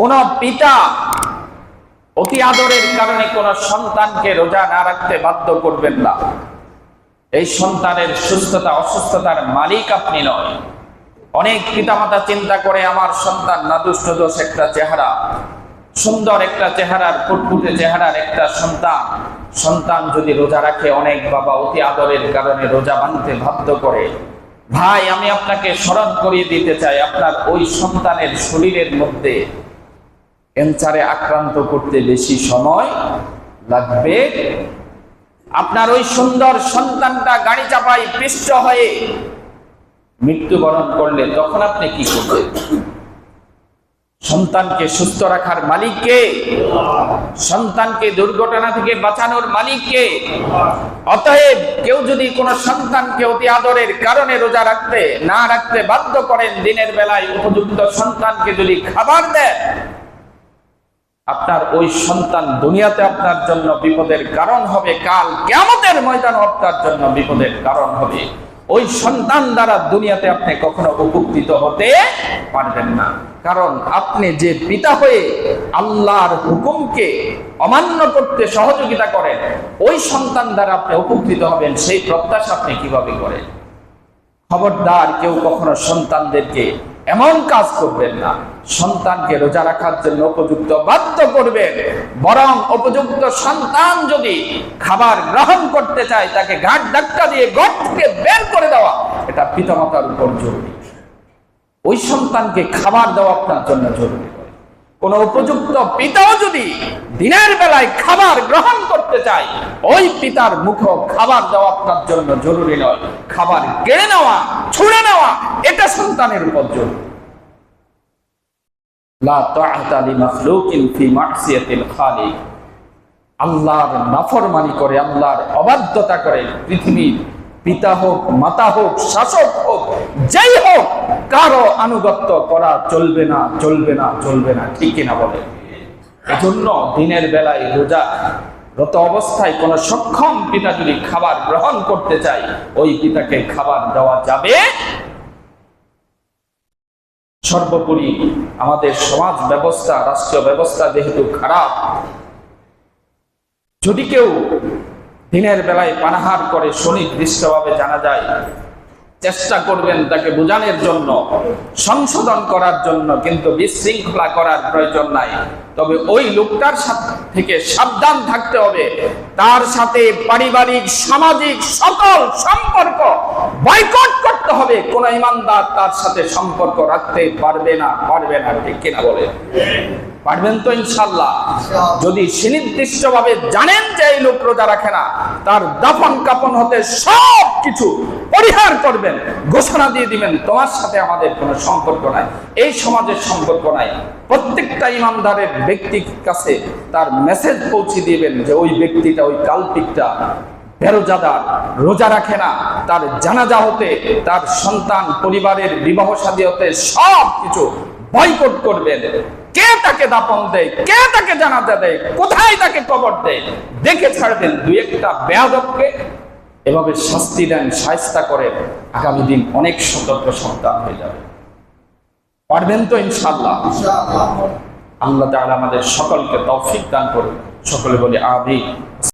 কোন পিতা অতি আদরের কারণে কোন সন্তানকে রোজা না রাখতে বাধ্য করবেন না। এই সন্তানের সুস্থতা, অসুস্থতার মালিক আপনি নয়। অনেক পিতামাতা চিন্তা করে, আমার সন্তান নাদুষ্ট দোষ, একটা চেহারা। সুন্দর একটা চেহারার ফুটফুটে চেহারার একটা সন্তান। সন্তান যদি রোজা রাখে, অনেক বাবা অতি আদরের কারণে রোজা ভাঙতে বাধ্য করে। ভাই, আমি আপনাকে স্মরণ করিয়ে দিতে চাই, আপনার ওই সন্তানের শরীরের মধ্যে ক্যান্সারে আক্রান্ত করতে বেশি সময় লাগবে। আপনার ওই সুন্দর সন্তানটা গাড়ি চাপাই পৃষ্ঠ হয়ে মৃত্যুবরণ করলে তখন আপনি কি করবেন? সন্তানকে সুস্থ রাখার মালিককে, সন্তানকে দুর্ঘটনা থেকে বাঁচানোর মালিককে, অতএব কেউ যদি কোনো সন্তানকে অতি আদরের কারণে রোজা রাখতে না রাখতে বাধ্য করেন, দিনের বেলায় উপযুক্ত সন্তানকে যদি খাবার দেয় আপনার ওই সন্তান দুনিয়াতে আপনার জন্য বিপদের কারণ হবে, কাল কেমতের ময়দান আপনার জন্য বিপদের কারণ হবে। ওই সন্তান দ্বারা দুনিয়াতে আপনি কখনো উপকৃত হতে পারবেন না। কারণ আপনি যে পিতা হয়ে আল্লাহর হুকুমকে অমান্য করতে সহযোগিতা করেন, ওই সন্তান দ্বারা আপনি উপকৃত হবেন, সেই প্রত্যাশা আপনি কীভাবে করেন? খবরদার কেউ কখনো সন্তানদেরকে এমন কাজ করবেন না। সন্তানকে রোজা রাখার জন্য উপযুক্ত বাধ্য করবেন। বরং উপযুক্ত সন্তান যদি খাবার গ্রহণ করতে চায়, তাকে ঘাট ধাক্কা দিয়ে ঘর বের করে দেওয়া, এটা পিতামাতার উপর জরুরি। ওই সন্তানকে খাবার দেওয়া আপনার জন্য জরুরি। কোন উপযুক্ত পিতাও যদি দিনের বেলায় খাবার গ্রহণ করতে চায়, ওই পিতার মুখ খাবার দেওয়া আপনার জন্য জরুরি নয়। খাবার কেড়ে নেওয়া, ছুঁড়ে নেওয়া, এটা সন্তানের উপর জরুরি। আল্লাহর নাফরমানি করে, আল্লাহর অবাধ্যতা করে, পৃথিবীর পিতা হোক, মাতা হোক, শাসক হোক, যেই হোক, কারও আনুগত্য করা চলবে না চলবে না চলবে না, ঠিক কিনা বলে? এজন্য দিনের বেলায় রোজা রত অবস্থায় কোন সক্ষম পিতা যদি খাবার গ্রহণ করতে চায়, ওই পিতাকে খাবার দেওয়া যাবে সর্বোপরি আমাদের সমাজ ব্যবস্থা, রাষ্ট্রীয় ব্যবস্থা যেহেতু খারাপ, যদি কেউ দিনের বেলায় পানাহার করে সুনির্দিষ্টভাবে জানা যায় চেষ্টা করবেন তাকে বোঝানোর জন্য, সংশোধন করার জন্য, কিন্তু বিশৃঙ্খলা করার প্রয়োজন নাই। তবে ওই লোকটার সাথে থেকে সাবধান থাকতে হবে। তার সাথে পারিবারিক, সামাজিক, সকল সম্পর্ক বয়কট করতে হবে। কোন ইমানদার তার সাথে সম্পর্ক রাখতে পারবে না পারবে না, ঠিক কিনা বলে। পারবেন তো ইনশাল্লাহ যদি সুনির্দিষ্ট ভাবে জানেন যে এই লোক রোজা রাখে না, তার দাফন কাপন হতে সব কিছু পরিহার করবেন, ঘোষণা দিয়ে দিবেন, তোমার সাথে আমাদের কোনো সম্পর্ক নাই, এই সমাজের সম্পর্ক নাই। প্রত্যেকটা ইমানদারের ব্যক্তির কাছে তার মেসেজ পৌঁছে দিবেন যে ওই ব্যক্তিটা, ওই কাল্পিকটা বেরোজাদার রোজা রাখে না, তার জানাজা হতে, তার সন্তান, পরিবারের বিবাহ শাদী হতে সব কিছু বয়কট করবেন। কে তাকে দাপন দেয়? কে তাকে জানাতে দেয়? কোথায় তাকে কবর দেয়? দেখে ছাড়বেন দুই একটা বেয়াদবকে এভাবে শাস্তি দেন সায়স্তা করে আগামী দিন অনেক সতর্ক সন্তান হয়ে যাবে। পারবেন তো ইনশাল্লাহ আল্লাহ তাআলা আমাদের সকলকে তৌফিক দান করুন সকলে বলি আমিন।